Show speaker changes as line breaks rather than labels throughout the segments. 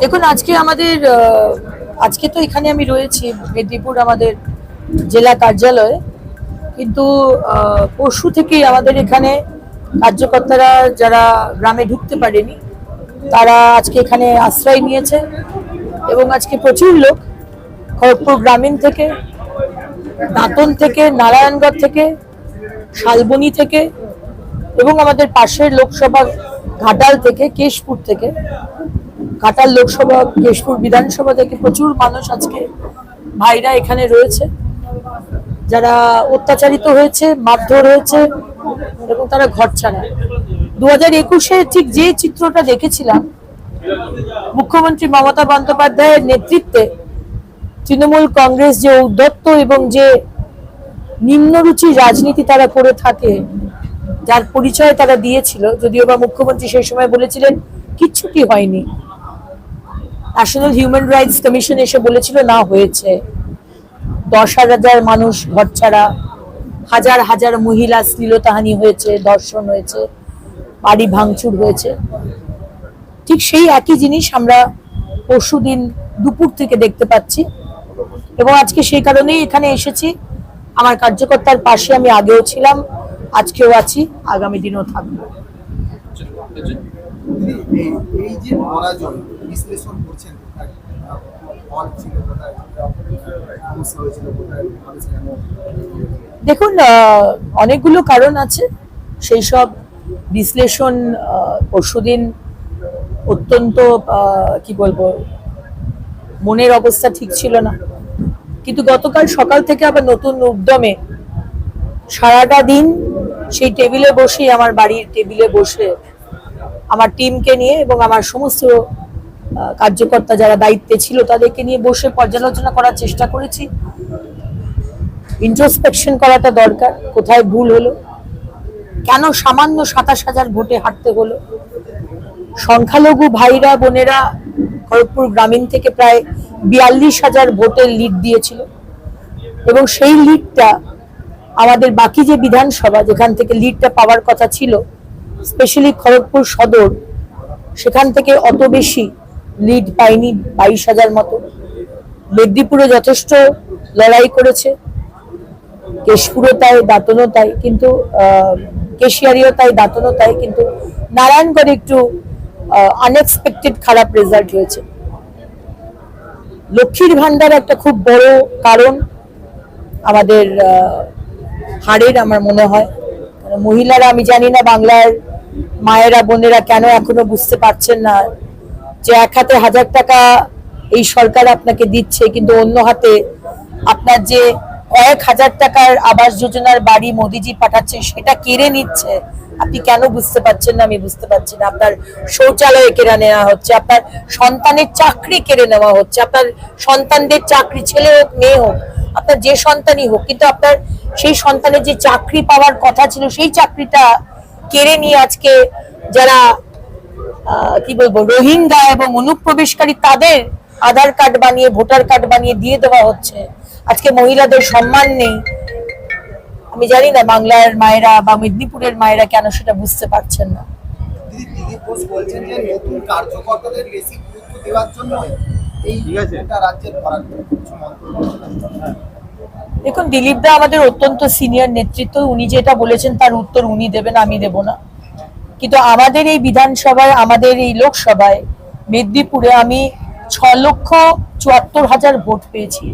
দেখুন, আজকে আমাদের আজকে তো এখানে আমি রয়েছি, মেদিনীপুর আমাদের জেলা কার্যালয়ে। কিন্তু পরশু থেকেই আমাদের এখানে কার্যকর্তারা যারা গ্রামে ঢুকতে পারেনি, তারা আজকে এখানে আশ্রয় নিয়েছে এবং আজকে প্রচুর লোক খড়গপুর গ্রামীণ থেকে, দাঁতন থেকে, নারায়ণগড় থেকে, শালবনি থেকে এবং আমাদের পাশের লোকসভা ঘাটাল থেকে, কেশপুর থেকে, ঘাটাল লোকসভা, কেশপুর বিধানসভা থেকে প্রচুর মানুষ আজকে ভাইরা এখানে রয়েছে। যারা অত্যাচারিত হয়েছে, মারধর হয়েছে এবং তারা ঘর ছাড়া। দু হাজার একুশে ঠিক যে চিত্রটা দেখেছিলাম, মুখ্যমন্ত্রী মমতা বন্দ্যোপাধ্যায়ের নেতৃত্বে তৃণমূল কংগ্রেস যে উদ্যত্ত এবং যে নিম্নরুচি রাজনীতি তারা করে থাকে যার পরিচয় তারা দিয়েছিল, যদিও বা মুখ্যমন্ত্রী সেই সময় বলেছিলেন কিচ্ছুটি হয়নি। ন্যাশনাল হিউম্যান রাইটস কমিশন এসে বলেছিল, না, হয়েছে। দশ হাজার মানুষ ঘর ছাড়া, হাজার হাজার মহিলা শ্লীলতাহানি হয়েছে দর্শন হয়েছে, বাড়ি ভাঙচুর হয়েছে। ঠিক সেই একই জিনিস আমরা পরশুদিন দুপুর থেকে দেখতে পাচ্ছি। এবং আজকে সেই কারণেই এখানে এসেছি। আমার কার্যকর্তার পাশে আমি আগেও ছিলাম। আজকেও আছি আগামী দিনও থাকব।
এই যে পরাজয় বিশ্লেষণ করছেন
দেখুন অনেকগুলো কারণ আছে। সেই সব বিশ্লেষণ পরশুদিন অত্যন্ত কি বলব মনের অবস্থা ঠিক ছিল না। কিন্তু গতকাল সকাল থেকে আবার নতুন উদ্যমে সারাটা দিন সেই টেবিলে বসেই আমার বাড়ির টেবিলে বসে আমার টিমকে নিয়ে এবং আমার সমস্ত কার্যকর্তা যারা দায়িত্বে ছিল তাদেরকে নিয়ে বসে পর্যালোচনা করার চেষ্টা করেছি। ইন্ট্রোস্পেকশন করাটা দরকার, কোথায় ভুল হলো, কেন সামান্য সাতাশ হাজার ভোটে হাঁটতে হলো। সংখ্যালঘু ভাইরা, বোনেরা খড়গপুর গ্রামীণ থেকে প্রায় বিয়াল্লিশ হাজার ভোটের লিড দিয়েছিল। এবং সেই লিডটা আমাদের বাকি যে বিধানসভা, যেখান থেকে লিডটা পাওয়ার কথা ছিল স্পেশালি খড়গপুর সদর, সেখান থেকে অত বেশি লিড পাইনি বাইশ হাজার মতো। মেদিনীপুরে যথেষ্ট লড়াই করেছে, কেশপুরও তাই, দাঁতনও তাই, কিন্তু কেশিয়ারিও তাই, দাঁতনও তাই, কিন্তু নারায়ণগড়ে একটু আনএক্সপেক্টেড খারাপ রেজাল্ট হয়েছে। লক্ষ্মীর ভান্ডার একটা খুব বড় কারণ আমাদের হারের আমার মনে হয়। মহিলারা, আমি জানি না বাংলার মায়েরা, বোনেরা কেন এখনও বুঝতে পারছেন না যে এক হাতে হাজার টাকা এই সরকার আপনাকে দিচ্ছে, কিন্তু অন্য হাতে আপনার যে কয়েক হাজার টাকার আবাস যোজনার বাড়ি মোদিজি পাঠাচ্ছে, সেটা কেড়ে নিচ্ছে। আপনি কেন বুঝতে পারছেন না? আমি বুঝতে পারছি না। আপনার শৌচালয়ে কেড়ে নেওয়া হচ্ছে, আপনার সন্তানের চাকরি কেড়ে নেওয়া হচ্ছে, আপনার সন্তানদের চাকরি, ছেলে হোক, মেয়ে হোক আপনার যে সন্তানই হোক, কিন্তু আপনার সেই সন্তানের যে চাকরি পাওয়ার কথা ছিল, সেই চাকরিটা কেড়ে নিয়ে আজকে যারা কি বলব, রোহিঙ্গা এবং অনুপ্রবেশকারী, তাদের আধার কার্ড বানিয়ে, ভোটার কার্ড বানিয়ে দিয়ে দেওয়া হচ্ছে। আজকে মহিলাদের সম্মান নেই। আমি জানি না বাংলার মায়েরা বা মেদিনীপুরের মায়েরা কেন সেটা বুঝতে পারছেন না।
বলছেন যে নতুন কার্যকর্তাদের বেশি গুরুত্ব দেওয়ার জন্য এই রাজ্যের।
দেখুন দিলীপ দা আমাদের অত্যন্ত সিনিয়র নেতৃত্ব। উনি যেটা বলেছেন তার উত্তর উনি দেবেন আমি দেব না। কিন্তু আমাদের এই বিধানসভায় আমাদের এই লোকসভায় মেদিনীপুরে আমি ছ লক্ষ চুয়াত্তর হাজার ভোট পেয়েছি।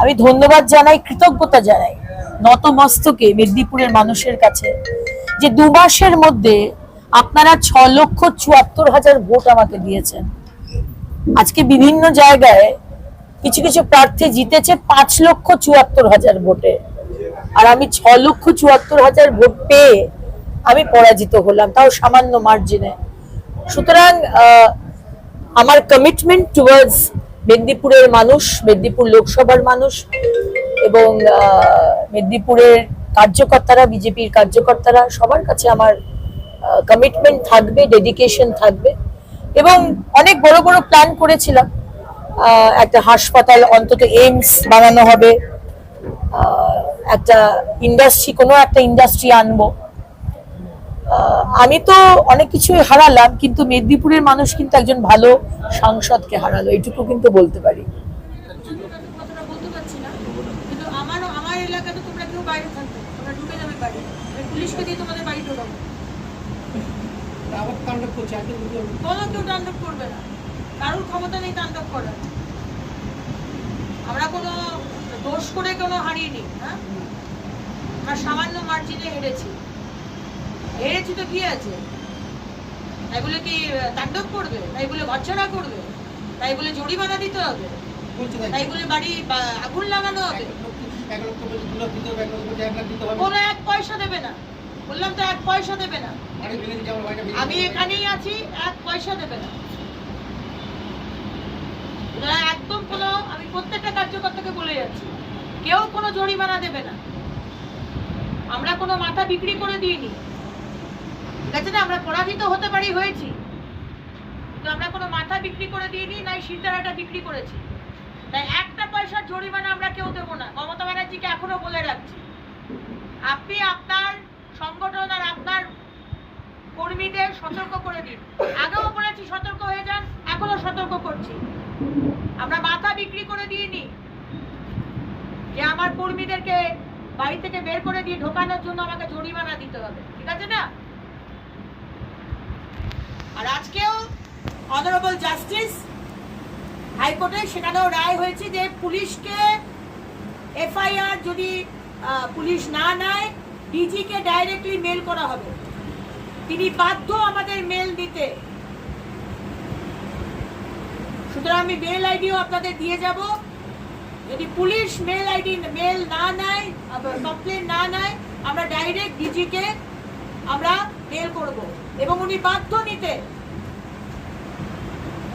আমি ধন্যবাদ জানাই কৃতজ্ঞতা জানাই নতমস্তকে মেদিনীপুরের মানুষের কাছে যে দু মাসের মধ্যে আপনারা ছ লক্ষ চুয়াত্তর হাজার ভোট আমাকে দিয়েছেন। আজকে বিভিন্ন জায়গায় কিছু কিছু প্রার্থী জিতেছে পাঁচ লক্ষ চুয়াত্তর হাজার ভোটে। আর আমি ছ লক্ষ চুয়াত্তর হাজার ভোট পেয়ে আমি পরাজিত হলাম, তাও সামান্য মার্জিনে সুতরাং আমার কমিটমেন্ট টুয়ার্ডস মেদিনীপুরের মানুষ, মেদিনীপুর লোকসভার মানুষ এবং মেদিনীপুরের কার্যকর্তারা, বিজেপির কার্যকর্তারা, সবার কাছে আমার কমিটমেন্ট থাকবে ডেডিকেশন থাকবে। এবং অনেক বড় বড় প্ল্যান করেছিলাম। একটা হাসপাতাল, অন্তত এইমস বানানো হবে। একটা ইন্ডাস্ট্রি কোনো একটা ইন্ডাস্ট্রি আনব। আমি তো অনেক কিছুই হারালাম, কিন্তু মেদিনীপুরের মানুষ কিন্তু একজন ভালো সাংসদকে হারালো, এইটুকু কিন্তু বলতে পারি।
আবার তাণ্ডব করছে
কোনো কেউ তাণ্ডব করবে না। কারোর ক্ষমতা নেই তাণ্ডব করার। আমরা কোনো দোষ করে কোনো হারিয়েনি হ্যাঁ? আমরা সামান্য মার্জিনে হেরেছি। হেরেছি তো কি আছে? তাই বলে কি তাণ্ডব করবে? তাই বলে ভৎসনা করবে? তাই বলে জরিমানা দিতে হবে?
তাই।
বলে বাড়ি আগুন লাগানো হবে। কোনো এক পয়সা দেবে না। বললাম তো এক পয়সা দেবে না। আমি এখানেই আছি, এক পয়সা দেবে না। একদম কোনো, আমি প্রত্যেকটা কার্যকর্তাকে বলে যাচ্ছি, কেউ কোনো জরিমানা দেবে না। আমরা কোনো মাথা বিক্রি করে দিইনি। ঠিক আছে না? আমরা পরাজিত হতে পারি, হয়েছি। কিন্তু আমরা কোনো মাথা বিক্রি করে দিইনি, নাই সিলতারাটা বিক্রি করেছি। তাই একটা পয়সার জরিমানা আমরা কেউ দেবো না। মমতা ব্যানার্জিকে এখনও বলে রাখছি। আপনি আপনার সংগঠন আর আপনার কর্মীদের সতর্ক করে দিন। আগেও বলেছি সতর্ক হয়ে যান, এখনও সতর্ক করছি। আমরা মাথা বিক্রি করে দিইনি যে আমার কর্মীদেরকে বাড়ি থেকে বের করে দিয়ে ঢোকানোর জন্য আমাকে জরিমানা দিতে হবে। ঠিক আছে না? আর আজকেও অনারেবল জাস্টিস হাইকোর্টে সেখানেও রায় হয়েছে যে পুলিশকে এফআইআর যদি পুলিশ না নেয় ডিজিকে ডাইরেক্টলি মেল করা হবে। তিনি বাধ্য আমাদের মেল দিতে। সুতরাং আমি মেল আইডিও আপনাদের দিয়ে যাব। যদি পুলিশ মেল আইডি মেল না নেয় কমপ্লেন না নেয়, আমরা ডাইরেক্ট ডিজিকে আমরা মেল করব এবং উনি বাধ্য নিতে।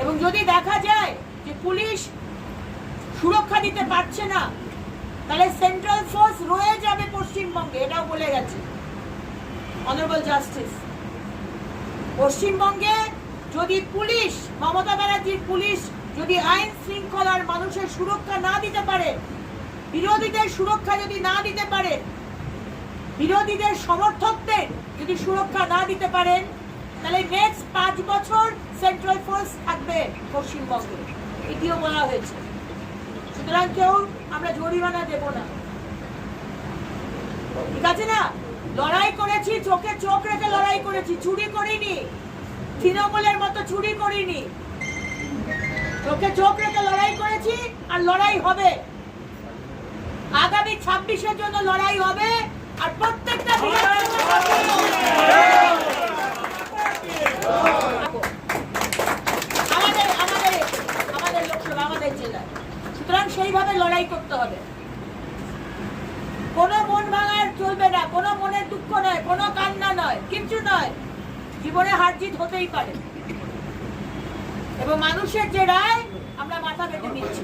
এবং যদি দেখা যায় যে পুলিশ সুরক্ষা দিতে পারছে না, তাহলে সেন্ট্রাল ফোর্স রয়ে যাবে পশ্চিমবঙ্গে, এটাও বলে গেছে। অনারেবল জাস্টিস পশ্চিমবঙ্গে যদি পুলিশ, মমতা ব্যানার্জির পুলিশ যদি আইন শৃঙ্খলার মানুষের সুরক্ষা না দিতে পারে, বিরোধীদের সুরক্ষা যদি না দিতে পারে, বিরোধীদের সমর্থকদের যদি সুরক্ষা না দিতে পারেন তাহলে নেক্সট পাঁচ বছর সেন্ট্রাল ফোর্স থাকবে পশ্চিমবঙ্গে। এটিও বলা হয়েছে। সুতরাং কেউ আমরা জরিমানা দেব না। ঠিক আছে না? লড়াই করেছি, চোখে চোখ রেখে লড়াই করেছি, চুরি করিনি। তৃণমূলের মতো চুরি করিনি। চোখে চোখ রেখে লড়াই করেছি আর লড়াই হবে। আগামী ছাব্বিশের জন্য লড়াই হবে আর প্রত্যেকটা আমাদের আমাদের আমাদের লোকসভা, আমাদের জেলায়। সুতরাং সেইভাবে লড়াই করতে হবে। কোনো মন ভাঙার চলবে না, কোনো মনের দুঃখ নয়, কোনো কান্না নয়, কিচ্ছু নয়। জীবনে হার জিত হতেই পারে। এবং মানুষের যে রায়, আমরা মাথা পেতে নিচ্ছি।